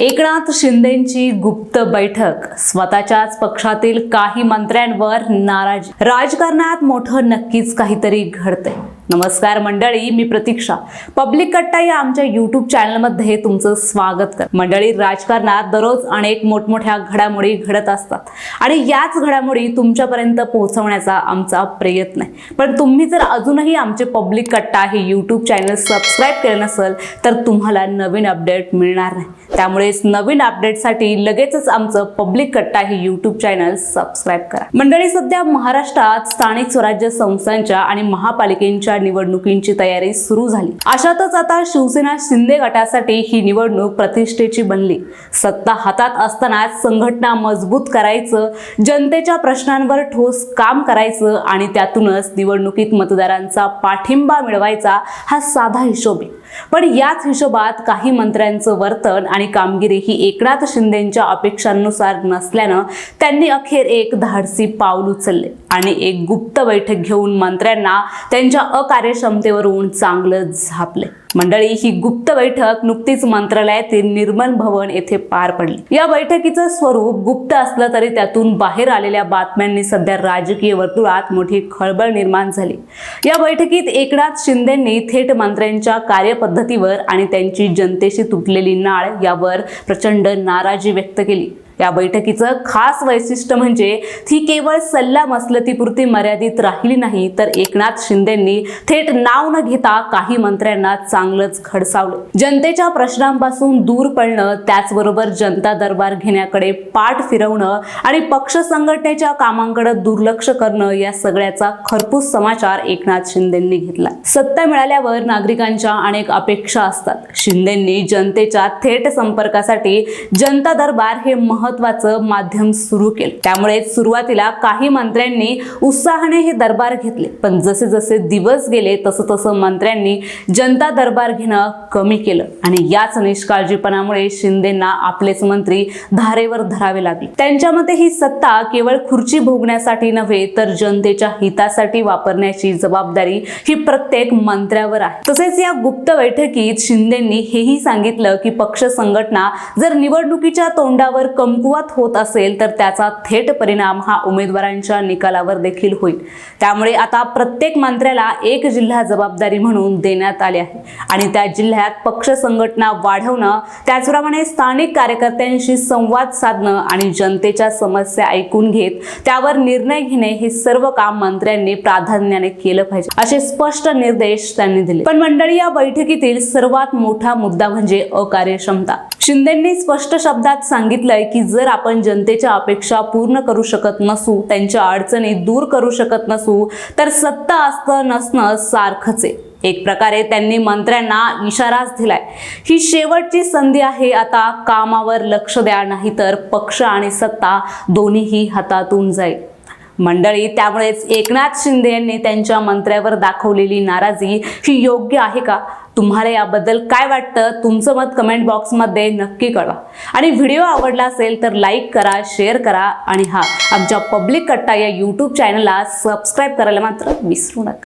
एकनाथ शिंदेची गुप्त बैठक. स्वतःच्याच पक्षातील काही मंत्र्यांवर नाराज. राजकारणात मोठं नक्कीच काहीतरी घडतंय. नमस्कार मंडळी मी प्रतीक्षा. पब्लिक कट्टा या आमच्या युट्यूब चॅनलमध्ये तुमचं स्वागत कर मंडळी राजकारणात दररोज अनेक मोठमोठ्या घडामोडी घडत असतात आणि याच घडामोडी तुमच्यापर्यंत पोहोचवण्याचा आमचा प्रयत्न आहे. पण तुम्ही जर अजूनही आमचे पब्लिक कट्टा हे यूट्यूब चॅनल सबस्क्राईब केलं नसेल तर तुम्हाला नवीन अपडेट मिळणार नाही. त्यामुळेच नवीन अपडेटसाठी लगेचच आमचं पब्लिक कट्टा हे यूट्यूब चॅनल सबस्क्राईब करा. मंडळी सध्या महाराष्ट्रात स्थानिक स्वराज्य संस्थांच्या आणि महापालिकेच्या निवडणुकींची तयारी सुरू झाली. अशातच आता शिवसेना शिंदे गटासाठी ही निवडणूक प्रतिष्ठेची बनली. सत्ता हातात असतानाच संघटना मजबूत करायचं जनतेच्या प्रश्नांवर ठोस काम करायचं आणि त्यातूनच निवडणुकीत मतदारांचा पाठिंबा मिळवायचा हा साधा हिशोब. आहे पण याच हिशोबात काही मंत्र्यांचं वर्तन आणि कामगिरी ही एकनाथ शिंदेच्या अपेक्षांनुसार नसल्यानं त्यांनी अखेर एक धाडसी पाऊल उचलले आणि एक गुप्त बैठक घेऊन मंत्र्यांना त्यांच्या अकार्यक्षमतेवरून चांगलं झापले. मंडळी ही गुप्त बैठक नुकतीच मंत्रालयातील निर्मल भवन येथे पार पडली. या बैठकीचं स्वरूप गुप्त असलं तरी त्यातून बाहेर आलेल्या बातम्यांनी सध्या राजकीय वर्तुळात मोठी खळबळ निर्माण झाली. या बैठकीत एकनाथ शिंदेंनी थेट मंत्र्यांच्या कार्यपद्धतीवर आणि त्यांची जनतेशी तुटलेली नाळ यावर प्रचंड नाराजी व्यक्त केली. या बैठकीचं खास वैशिष्ट्य म्हणजे ती केवळ सल्ला मसलतीपुरती मर्यादित राहिली नाही तर एकनाथ शिंदेंनी थेट नाव न घेता काही मंत्र्यांना चांगलंच खडसावलं जनतेच्या प्रश्नांपासून दूर पडणं त्याचबरोबर जनता दरबार घेण्याकडे पाठ फिरवणं आणि पक्ष संघटनेच्या कामांकडे दुर्लक्ष करणं या सगळ्याचा खरपूस समाचार एकनाथ शिंदेंनी घेतला. सत्ता मिळाल्यावर नागरिकांच्या अनेक अपेक्षा असतात. शिंदेंनी जनतेच्या थेट संपर्कासाठी जनता दरबार हे महत्वाचं माध्यम सुरू केलं. त्यामुळे सुरुवातीला काही मंत्र्यांनी उत्साहाने हे दरबार घेतले. पण जसे जसे दिवस गेले तसं तसं मंत्र्यांनी जनता दरबार घेणं कमी केलं. आणि याच निष्काळजीपणामुळे शिंदेना आपलेच मंत्री धारेवर धरावे लागले. त्यांच्या मते ही सत्ता केवळ खुर्ची भोगण्यासाठी नव्हे तर जनतेच्या हितासाठी वापरण्याची जबाबदारी ही प्रत्येक मंत्र्यावर आहे. तसेच या गुप्त बैठकीत शिंदेंनी हेही सांगितलं की पक्ष संघटना जर निवडणुकीच्या तोंडावर कमी कमकुवत होत असेल तर त्याचा थेट परिणाम हा उमेदवारांच्या निकालावर देखील होईल. त्यामुळे आता प्रत्येक मंत्र्याला एक जिल्हा जबाबदारी म्हणून देण्यात आले आहे. आणि त्या जिल्ह्यात पक्ष संघटना वाढवणं त्याचप्रमाणे स्थानिक कार्यकर्त्यांशी संवाद साधणं आणि जनतेच्या समस्या ऐकून घेत त्यावर निर्णय घेणे हे सर्व काम मंत्र्यांनी प्राधान्याने केलं पाहिजे. असे स्पष्ट निर्देश त्यांनी दिले. पण मंडळी या बैठकीतील सर्वात मोठा मुद्दा म्हणजे अकार्यक्षमता. शिंदेंनी स्पष्ट शब्दात सांगितलंय की जर आपण जनतेच्या अपेक्षा पूर्ण करू शकत नसू त्यांच्या अडचणी दूर करू शकत नसू तर सत्ता असतं नसणं सारखंच आहे. एक प्रकारे त्यांनी मंत्र्यांना इशाराच दिलाय. ही शेवटची संधी आहे आता कामावर लक्ष द्या नाही तर पक्ष आणि सत्ता दोन्हीही हातातून जाईल. मंडळी त्यामुळेच एकनाथ शिंदे यांनी त्यांच्या मंत्र्यावर दाखवलेली नाराजी ही योग्य आहे का? तुम्हाला याबद्दल काय वाटतं? तुमचं मत कमेंट बॉक्समध्ये नक्की कळवा. आणि व्हिडिओ आवडला असेल तर लाईक करा शेअर करा. आणि हा आमच्या पब्लिक कट्टा या यूट्यूब चॅनलला सबस्क्राईब करायला मात्र विसरू नका.